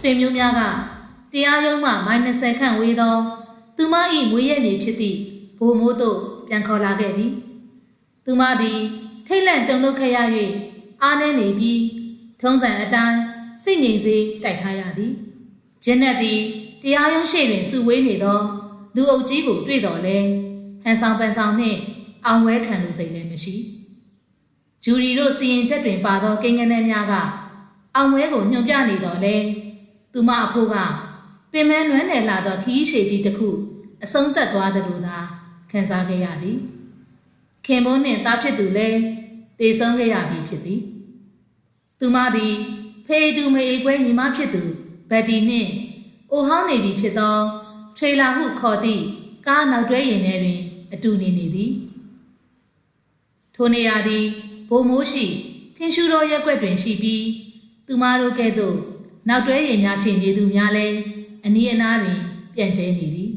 ဆွေမျိုးများကတရားရုံးမှမိုင်20ခန့်ဝေးသော သူမ၏မွေးရည်နေဖြစ်သည့်ဘိုမိုးသို့ပြန်ခေါ်လာခဲ့သည်သူမသည်ထိတ်လန့်တုန်လှုပ်ခဲ့ရ၍အားနည်းနေပြီးထုံးစံအတိုင်းစိတ်ငြိမ်စေတိုက်ထားရသည်ဂျင်းနက်သည်တရားရုံးရှိတွင်စုဝေးနေသော လူအုပ်ကြီးကိုတွေ့တော်လဲဟန်ဆောင်ပန်ဆောင်နှင့်အောင်ဝဲခံလိုစိတ်လည်းမရှိဂျူရီတို့စီရင်ချက်တွင်ပါသောကိန်းဂဏန်းများကအောင်ဝဲကိုညွှန်ပြနေတော်လဲ သူမအဖို့ကပင်မနွမ်းနယ်လာသောခီးရှည်ကြီးတစ်ခုအဆုံးသက်သွားသလိုသာခံစားခဲ့ရသည်ခင်ပွန်းနှင့်တားဖြစ်သူလည်းတည်ဆုံးခဲ့ရပြီဖြစ်သည်သူမသည်ဖေးတူမေကွဲညီမဖြစ်သူဘက်တီနှင့်အိုဟောင်းနေပြီဖြစ်သောထွေလာဟုခေါ်သည့်ကားနောက်တွဲရင်ထဲတွင် အတူနေနေသည်ထိုနေရာသည်ဘိုမိုးရှိထင်းရှူသောရက်ွက်တွင်ရှိပြီးသူမတို့ကဲ့သို့ နောက်တွဲရင်များဖြစ်နေသူများလည်းအနီးအနားတွင်ပြန့်ကျဲနေသည်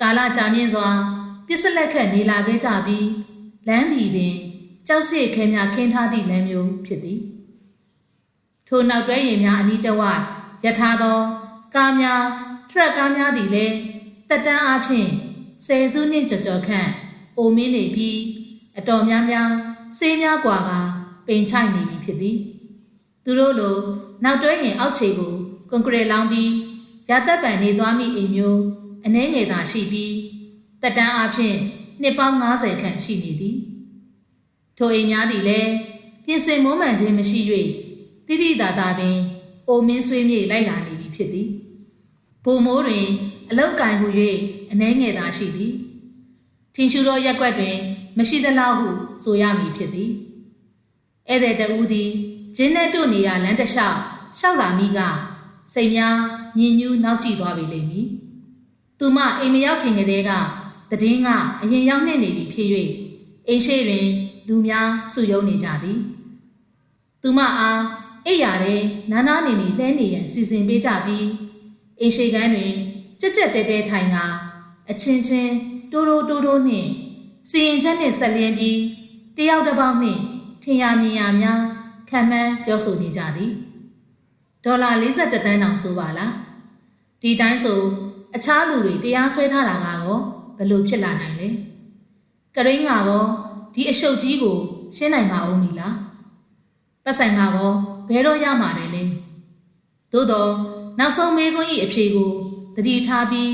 ကာလကြာမြင့်စွာပစ္စလက်ခတ်နေလာခဲ့ကြပြီးလမ်းသည်ပင်ကြောက်စိတ်ခဲများခင်းထားသည့်လမ်းမျိုးဖြစ်သည်ထိုနောက်တွဲရင်များအနီးတစ်ဝိုက်ရထားသောကားများထရက်ကားများသည်လည်းတက်တန်းအားဖြင့်ဆယ်စုနှစ်ကြော်ကြော်ခန့်အိုမင်းနေပြီးအတော်များများဆေးများกว่าကပိန်ချိုက်နေပြီဖြစ်သည်သူတို့လို နောက်တွဲရင်အောက်ခြေကိုကွန်ကရစ်လောင်းပြီးရသက်ပံနေသွားမိအိမ်မျိုးအနှဲငယ်သာရှိပြီးတက်တန်းအားဖြင့်နှစ်ပေါင်း90ခန့်ရှိနေသည်ထိုအိမ်များသည်လည်းပြင်ဆင်မွမ်းမံခြင်းမရှိ၍တိတိတသာပင်အိုမင်းဆွေးမြေလိုက်လာနေပြီဖြစ်သည်ဘုံမိုးတွင် အလောက်ကင်ဟု၍အနှဲငယ်သာရှိသည်ထင်ရှူသောရက်ွက်တွင် မရှိသလောက်ဟုဆိုရမည်ဖြစ်သည်ဧည့်သည်တဦးသည်ဂျင်းနဲ့တို့နေရလမ်းတစ်လျှောက် လျှောက်လာမိကစိတ်များညင်ညူးနောက်ကျသွားပြီလိမ့်မည်သူမအိမ်မရောက်ခင်ကတည်းကတည်င်းကအရင်ရောက်နေနေပြီဖြစ်၍အိမ်ရှိတွင်လူများစုယုံနေကြသည်သူမအားအိပ်ရာထဲနာနာနေနေလှဲနေရန်စီစဉ်ပေးကြပြီးအိမ်ရှိကန်းတွင်ကြက်ကြက်တဲတဲထိုင်ကအချင်းချင်းတိုးတိုးတိုးတိုးနှင့်စီရင်ချက်နှင့်ဆက်လျင်းပြီးတယောက်တစ်ပေါက်နှင့်ထင်ရမြင်ရများခံမှန်းပြောဆိုနေကြသည် ဒေါ်လာ52တန်းတောင်ဆိုပါလားဒီတိုင်းဆိုအခြားလူတွေတရားစွဲထားတာကတော့ဘယ်လိုဖြစ်လာနိုင်လဲကရင်းကတော့ဒီအရှုပ်ကြီးကို ရှင်းနိုင်ပါဦးမီလားပတ်ဆိုင်ကတော့ဘယ်တော့ရမှာလဲလဲသို့တော့နောက်ဆုံးမေးခွန်းဤအဖြေကိုတတိထားပြီး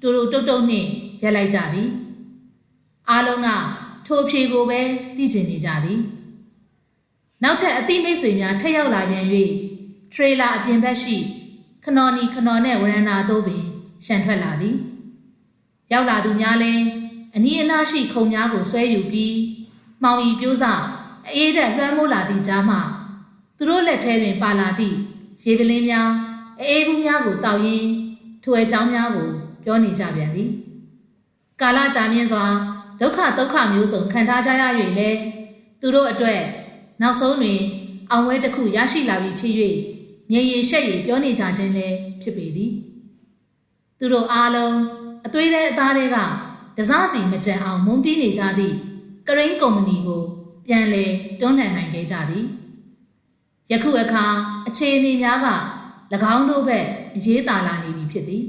တူတူတုတ်တုတ်နှင့်ရက်လိုက်ကြသည်အားလုံးကထိုအဖြေကိုပဲသိကျင်နေကြသည်နောက်ထပ်အသိမိတ်ဆွေများထက်ရောက်လာပြန်၍ ထရေလာအပြင်ဘက်ရှိခနော်နီခနော်နဲ့ဝရန်နာတို့ပင်ရှန်ထွက်လာသည်ရောက်လာသူများလည်းအနီးအနားရှိခုံများကိုဆွဲယူပြီးမှောင်ရီပြိုးစအေးတဲ့လွှမ်းမိုးလာသည့်ကြားမှသူတို့လက်ထဲတွင်ပါလာသည့်ရေပလင်းများအေးဘူးများကိုတောက်ရင်းထိုအကြောင်းများကိုပြောနေကြပြန်သည်ကာလကြာမြင့်စွာဒုက္ခဒုက္ခမျိုးစုံခံထားကြရ၍လဲသူတို့အတွက်နောက်ဆုံးတွင်အောင်ဝဲတစ်ခုရရှိလာပြီဖြစ်၍ မြေရည်ရှက်ရည်ပြောနေကြခြင်းလည်းဖြစ်ပေသည်သူတို့အားလုံးအသွေးထဲအသားထဲကတစားစီမကြံအောင်မုန်းတီးနေကြသည့်ကရင်းကုမ္ပဏီကို ပြန်လည်တွန်းလှန်နိုင်ခဲ့ကြသည်ယခုအခါအခြေအနေများက၎င်းတို့ဘက်အရေးတာလာနေပြီဖြစ်သည်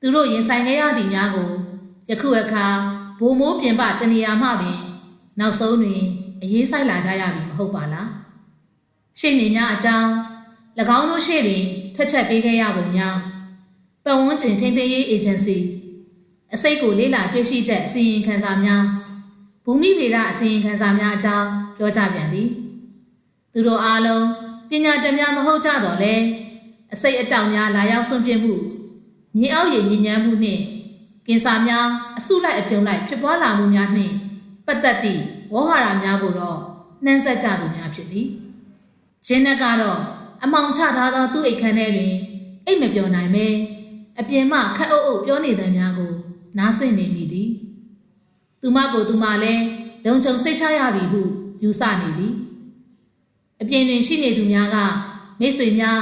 သူတို့ရင်ဆိုင်ခဲ့ရသည့်များကိုယခုအခါဘိုးမိုးပြင်ပတနေရာမှပင် နောက်ဆုံးတွင် အရေးဆိုင်လာကြရပြီမဟုတ်ပါလားရှေ့နေများအကြောင်း၎ င်းတို့ရှေ့တွင်ထွက်ချက်ပေးခဲ့ရပုံများပတ်ဝန်းကျင်ထိန်းသိမ်းရေးအေဂျင်စီအစိတ်ကိုလေးလာတွေ့ရှိချက်အစီရင်ခံစာများဘူမိဗေဒအစီရင်ခံစာများအကြောင်းပြောကြပြန်သည် သူတို့အားလုံးပညာတတ်များမဟုတ်ကြတော့လဲအစိတ်အတောင်များလာရောက်ဆွန့်ပြမှုမြေအောက်ရည်ညဉ့်ညမ်းမှုနှင့်ကင်ဆာများအဆုလိုက်အပြုံလိုက်ဖြစ်ပွားလာမှုများနှင့်ပတ်သက်သည့်ဝေါဟာရများကိုတော့နှမ်းဆက်ကြသူများဖြစ်သည်ဂျင်းနက်ကတော့ အမောင်ချထားသောသူ့အိတ်ခမ်းထဲတွင်အိတ်မပြောနိုင်ပဲအပြင်မှခက်အုပ်အုပ်ပြောနေတဲ့များကို နားဆွင့်နေမိသည်သူမကိုသူမလည်းလုံခြုံစိတ်ချရပြီဟုယူဆနေသည်အပြင်တွင်ရှိနေသူများကမိတ်ဆွေများ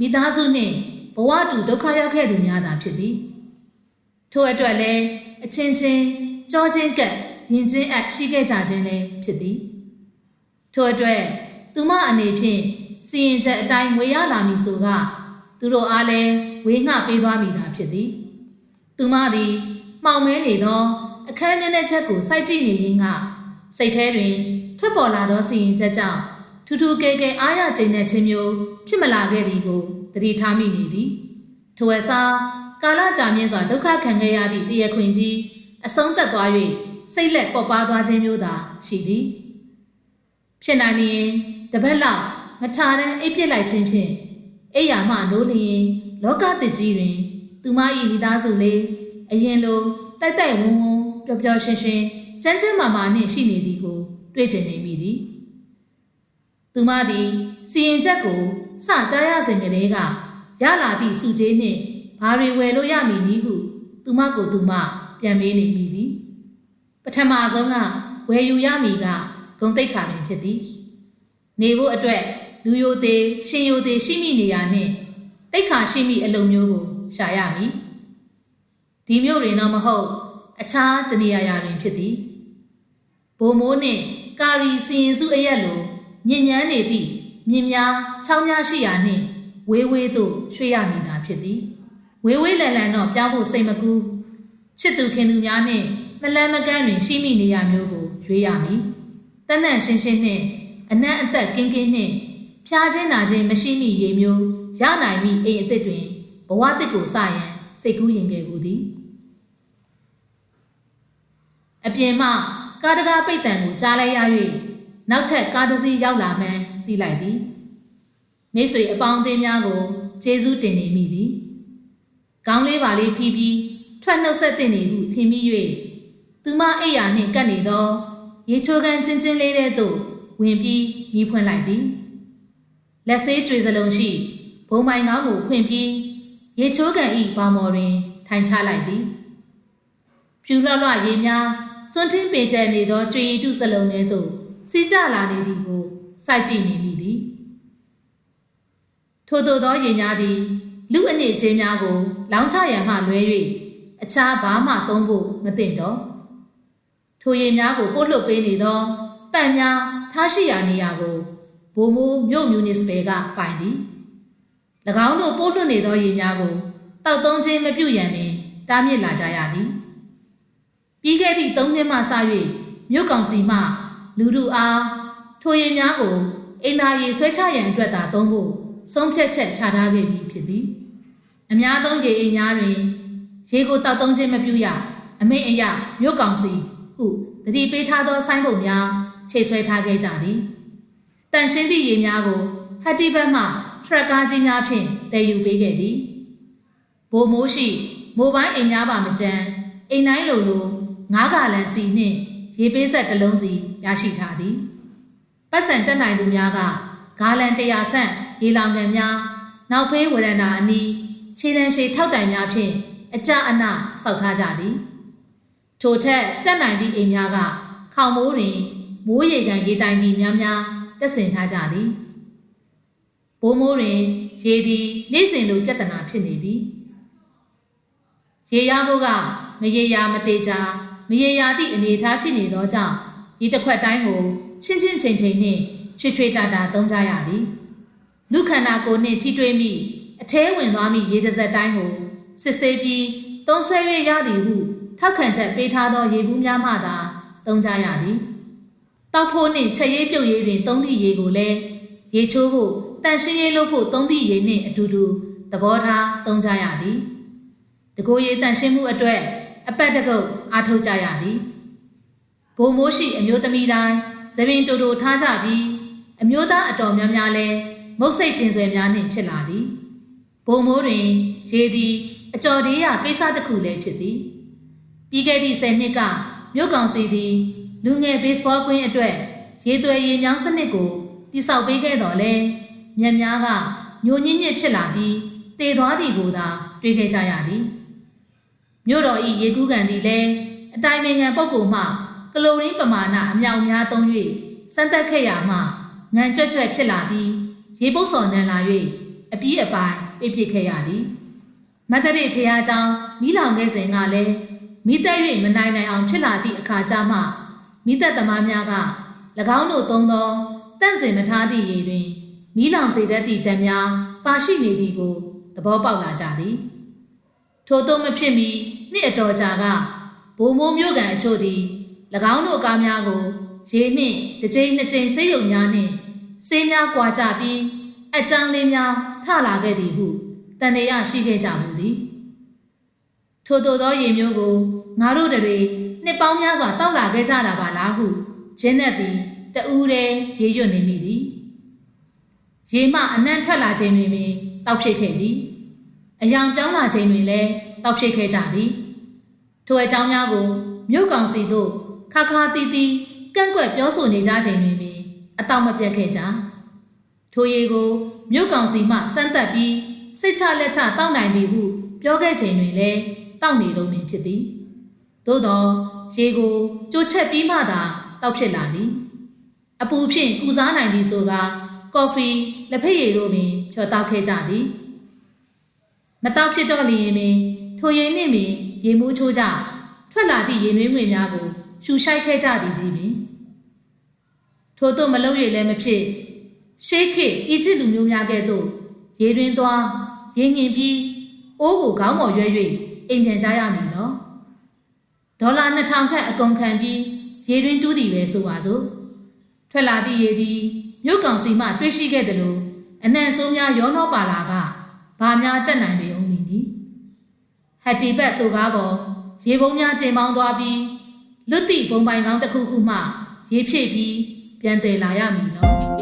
မိသားစုနှင့်ဘဝတူဒုက္ခရောက်ခဲ့သူများသာဖြစ်သည်ထို့အတွက်လည်းအချင်းချင်းကြောချင်းကပ်ရင်ချင်းအပ်ရှိခဲ့ကြခြင်းလည်းဖြစ်သည်ထို့အတွက်သူမအနေဖြင့် စီရင်ချက်အတိုင်းငွေရလာမည်ဆိုကသူတို့အားလည်းဝေငှပေးသွားမိတာဖြစ်သည်သူမသည်မှောင်မဲနေသောအခန်းမျက်နှာချက်ကိုစိုက်ကြည့်နေရင်းကစိတ်ထဲတွင်ထွက်ပေါ်လာသောစီရင်ချက်ကြောင့်ထူးထူးကဲကဲအားရကျိန်တဲ့ခြင်းမျိုးဖြစ်မလာခဲ့သည်ကိုသတိထားမိနေသည်ထိုအစားကာလကြာမြင့်စွာဒုက္ခခံခဲ့ရသည့်တရားခွင်ကြီးအဆုံးသက်သွား၍စိတ်လက်ပေါ်ပါသွားခြင်းမျိုးသာရှိသည်ဖြစ်နိုင်ရင်တပတ်လောက် မထားတမ်းအိပ်ပစ်လိုက်ခြင်းဖြင့်အိယာမှနိုးလျင်လောကတကြီးတွင် သူမ၏မိသားစုလေးအရင်လိုတိုက်တိုက်ဝန်းဝန်းပျော်ပျော်ရွှင်ရွှင်ကျန်းကျန်းမာမာနှင့်ရှိနေသည်ကို တွေ့ကျင်နေမိသည်သူမသည်စီရင်ချက်ကိုစကြားရစဉ်ကလေးကရလာသည့်စုကြီးနှင့်ဘာတွေဝယ်လို့ရမည်နည်းဟု သူမကိုသူမပြန်မေးနေမိသည်ပထမဆုံးကဝယ်ယူရမည်ကဂုံတိတ်ခါပင်ဖြစ်သည် နေဖို့အတွက် လူယိုသေးရှင်ယိုသေးရှိမိနေရနှင့်တိတ်ခါရှိမိအလုံးမျိုးကိုရှာရမည်ဒီမျိုးတွင်တော့မဟုတ် အခြားတနေရာရာတွင်ဖြစ်သည်ဘုံမိုးနှင့်ကာရီစီရင်စုအရက်လိုညဉ့်ညမ်းနေသည့်မြင်များချောင်းများရှိရာနှင့်ဝေးဝေးသို့ရွှေ့ရမည်သာဖြစ်သည်ဝေးဝေးလန်လန်တော့ပြောင်းဖို့စိတ်မကူးချစ်သူခင်သူများနှင့်မလန်းမကန်းတွင်ရှိမိနေရမျိုးကိုရွေးရမည်တနန့်ရှင်းရှင်းနှင့်အနက်အသက်ကင်းကင်းနှင့် ဖျားခြင်းနာခြင်းမရှိမိရေမျိုးရနိုင်မိအိမ်အသစ်တွင်ဘဝတစ်ကိုစရန်စိတ်ကူးရင်ခဲ့ဘူးသည်အပြင်မှကားတကားပိတ်တံကိုကြားလိုက်ရ၍နောက်ထပ်ကားတစ်စီးရောက်လာမှန်းသိလိုက်သည်မိတ်ဆွေအပေါင်းအသင်းများကိုကျေးဇူးတင်နေမိသည်ခေါင်းလေးပါလေးဖြီးပြီးထွက်နှုတ်ဆက်တင်နေဟုထင်မိ၍သူမအိယာနှင့်ကပ်နေသော ရေချိုးကန်ချင်းချင်းလေးတဲ့သို့ဝင်ပြီးမိဖွင့်လိုက်သည် လက်ဆေးကြွေစလုံးရှိဘုံမိုင်ကောင်းကိုဖွင့်ပြီးရေချိုးကန်ဤဘောင်မော်တွင် ထိုင်ချလိုက်သည်ဖြူလှလှရေများစွန့်ထင်းပေကျနေသောကြွေရည်တုစလုံးထဲသို့စီးကြလာနေသည်ကိုစိုက်ကြည့်နေမိသည်ထို့သောသောရေများသည် လူအနည်းချင်းများကို လောင်းချရန်မှလွဲ၍အခြားဘာမှသုံးဖို့မသင့်တော့ထိုရေများကိုပို့လွတ်ပေးနေသောပန့်များထားရှိရာနေရာကို ဘိုမိုးမြို့မြူနစ်ပယ်ကပိုင်သည်၎င်းတို့ပို့လွတ်နေသောရေများကိုတောက်သုံးခြင်းမပြုရန်ပင်တားမြစ်လာကြရသည်ပြီးခဲ့သည့်၃နှစ်မှစ၍မြို့ကောင်စီမှ လူလူအားထိုရေများကိုအင်သာရေဆွဲချရန်အတွက်သာသုံးဖို့ဆုံးဖြတ်ချက်ချထားခဲ့ပြီးဖြစ်သည်အများသုံးရေအိမ်များတွင်ရေကိုတောက်သုံးခြင်းမပြုရအမိန့်အရမြို့ကောင်စီဟုတတိပေးထားသောဆိုင်းပုံများချိတ်ဆွဲထားခဲ့ကြသည် တန်ရှင်းသည့်ရေများကိုဟတ်တီဘတ်မှထရက်ကားကြီးများဖြင့်တည်ယူပေးခဲ့သည်ဘိုမိုးရှိမိုဘိုင်းအိမ်များပါမကြမ်းအိမ်တိုင်းလိုလိုငါးကာလန်စီနှင့်ရေပေးဆက်တစ်လုံးစီရရှိထားသည်ပတ်စံတက်နိုင်သူများကဂါလန်100ဆန့်ရေလောင်ကန်များနောက်ဖေးဝရဏာအနီးခြေတန်းရှိထောက်တိုင်များဖြင့်အကြအနစောက်ထားကြသည်ထိုထက်တက်နိုင်သည့်အိမ်များကခေါင်မိုးတွင်မိုးရေကန်ရေတိုင်ကြီးများများ တက်ဆင်ထားကြသည်ဘိုးမိုးတွင်ရေသည်နေ့စဉ်လိုပြဿနာဖြစ်နေသည်ရေရဖို့ကမရေရာမသေးချာမရေရာသည့်အနေအထားဖြစ်နေသောကြောင့်ရေတစ်ခွက်တိုင်းကိုချင်းချင်းချိန်ချိန်နှင့်ချွေချွေတာတာသုံးကြရသည်လူခန္ဓာကိုယ်နှင့်ထိတွေ့မိအထဲဝင်သွားမိရေတစ်စက်တိုင်းကိုစစ်ဆေးပြီးသုံးဆွဲရရသည်ဟုထောက်ခံချက်ပေးထားသောရေဘူးများမှသာသုံးကြရသည် တောက်ဖို့နှင့်ချက်ရေးပြုတ်ရေးတွင်သုံးသည့်ရေကိုလည်းရေချိုးဖို့တန်ရှင်းရေးလုပ်ဖို့သုံးသည့်ရေနှင့်အတူတူသဘောထားသုံးကြရသည်တကိုယ်ရေတန်ရှင်းမှုအတွက်အပတ်တကုတ်အားထုတ်ကြရသည်ဘုံမိုးရှိအမျိုးသမီးတိုင်းသပင်တူတူထားကြပြီးအမျိုးသားအတော်များများလဲမုတ်စိတ်ကျင်ဆွဲများနှင့်ဖြစ်လာသည်ဘုံမိုးတွင်ရေသည်အကျော်သေးရကိစ္စတစ်ခုလည်းဖြစ်သည်ပြီးခဲ့သည့်10နှစ်ကမြို့ကောင်စီသည် လူငယ်ဘေ့စ်ဘောကွင်းအတွက်ရေသွယ်ရေမြောင်းစနစ်ကိုတိစောက်ပေးခဲ့တော်လဲမြက်များကညိုညင်းညစ်ဖြစ်လာပြီးတည်သွားသည်ကိုသာတွေ့ခဲ့ကြရသည်မြို့တော်ဤရေကူးကန်သည်လည်းအတိုင်းနိုင်ငံပုဂ္ဂိုလ်မှကလိုရင်းပမာဏအမြောက်များသုံး၍စမ်းသပ်ခဲ့ရမှငံကြွက်ကြွက်ဖြစ်လာပြီးရေပုတ်စော်နံလာ၍အပြီးအပိုင်ပြစ်ပြစ်ခဲ့ရသည်မန္တလေးဖရာကျောင်းမိလောင်ခဲ့စဉ်ကလည်းမိတက်၍မနိုင်နိုင်အောင်ဖြစ်လာသည့်အခါကျမှ မိသက်သမားများက၎င်းတို့သုံးသောတန့်စင်မထားသည့်ရေတွင်မီးလောင်စေတတ်သည့်ဓာတ်များပါရှိနေသည်ကိုသဘောပေါက်လာကြသည်ထို့သောမဖြစ်မီနှစ်အတော်ကြာကဘိုးမိုးမျိုးကန်အချို့သည်၎င်းတို့အကားများကိုရေနှင့်တစ်ကြိမ်နှစ်ကြိမ်ဆေးရုံများနှင့်ဆေးများကွာကြပြီးအကြမ်းလေးများထလာခဲ့သည်ဟုတန်တရားရှိခဲ့ကြမှုသည်ထို့သောသောရေမျိုးကိုငါတို့တွေ နှစ်ပေါင်းများစွာတောက်လာခဲ့ကြတာပါလားဟုဂျင်းနဲ့သည်တူးတဲ့ရေရွတ်နေမိသည်ရေမှအနံ့ထွက်လာခြင်းတွင်ပင်တောက်ဖြစ်ခဲ့သည်အယောင်ပြောင်းလာခြင်းတွင်လည်းတောက်ဖြစ်ခဲ့ကြသည်ထိုအကြောင်းများကိုမြို့ကောင်စီသို့ခါခါတီးတီးကန့်ကွက်ပြောဆိုနေကြခြင်းတွင်ပင်အတောက်မပြတ်ခဲ့ကြထိုရေကိုမြို့ကောင်စီမှစမ်းသက်ပြီးစိတ်ချလက်ချတောက်နိုင်သည်ဟု ပြောခဲ့ခြင်းတွင်လည်းတောက်နေလုံးပင်ဖြစ်သည် သို့သောရေကိုကြိုချက်ပြီးမှသာတောက်ဖြစ်လာသည်အပူဖြင့်ကုစားနိုင်သည်ဆိုကကော်ဖီလက်ဖက်ရည်တို့ပင်ဖြော်တောက်ခဲ့ကြသည်မတောက်ဖြစ်တော့လျင်ပင်ထိုရည်နှင့်ပင်ရေမိုးချိုးကြထွက်လာသည့်ရေနွေးငွေများကိုရှူရှိုက်ခဲ့ကြသည်ကြီးပင်ထို့သို့မလုပ်ရလည်းမဖြစ်ရှေးခေတ်အီဂျစ်လူမျိုးများကဲ့သို့ရေတွင်သွားရေငင်ပြီးအိုးကိုခေါင်းပေါ်ရွဲ၍အိမ်ပြန်ကြရမည်နော် ဒေါ်လာ2000ခန့်အကုန်ခံပြီးရေတွင်းတူးသည်ပဲဆိုပါစို့ထွက်လာသည့်ရေသည်မြို့ကောင်စီမှတွေ့ရှိခဲ့တယ်လို့အနံ့ဆိုးများရောနှောပါလာကဘာများတက်နိုင်ပေအောင်မည်နီဟက်တီဘက်သူကားပေါ်ရေပုံးများတင်ပေါင်းသွားပြီးလွတ်သည့်ဘုံပိုင်ကောင်းတစ်ခုခုမှ ရေဖြည့်ပြီးပြန်တည်လာရမည်နော်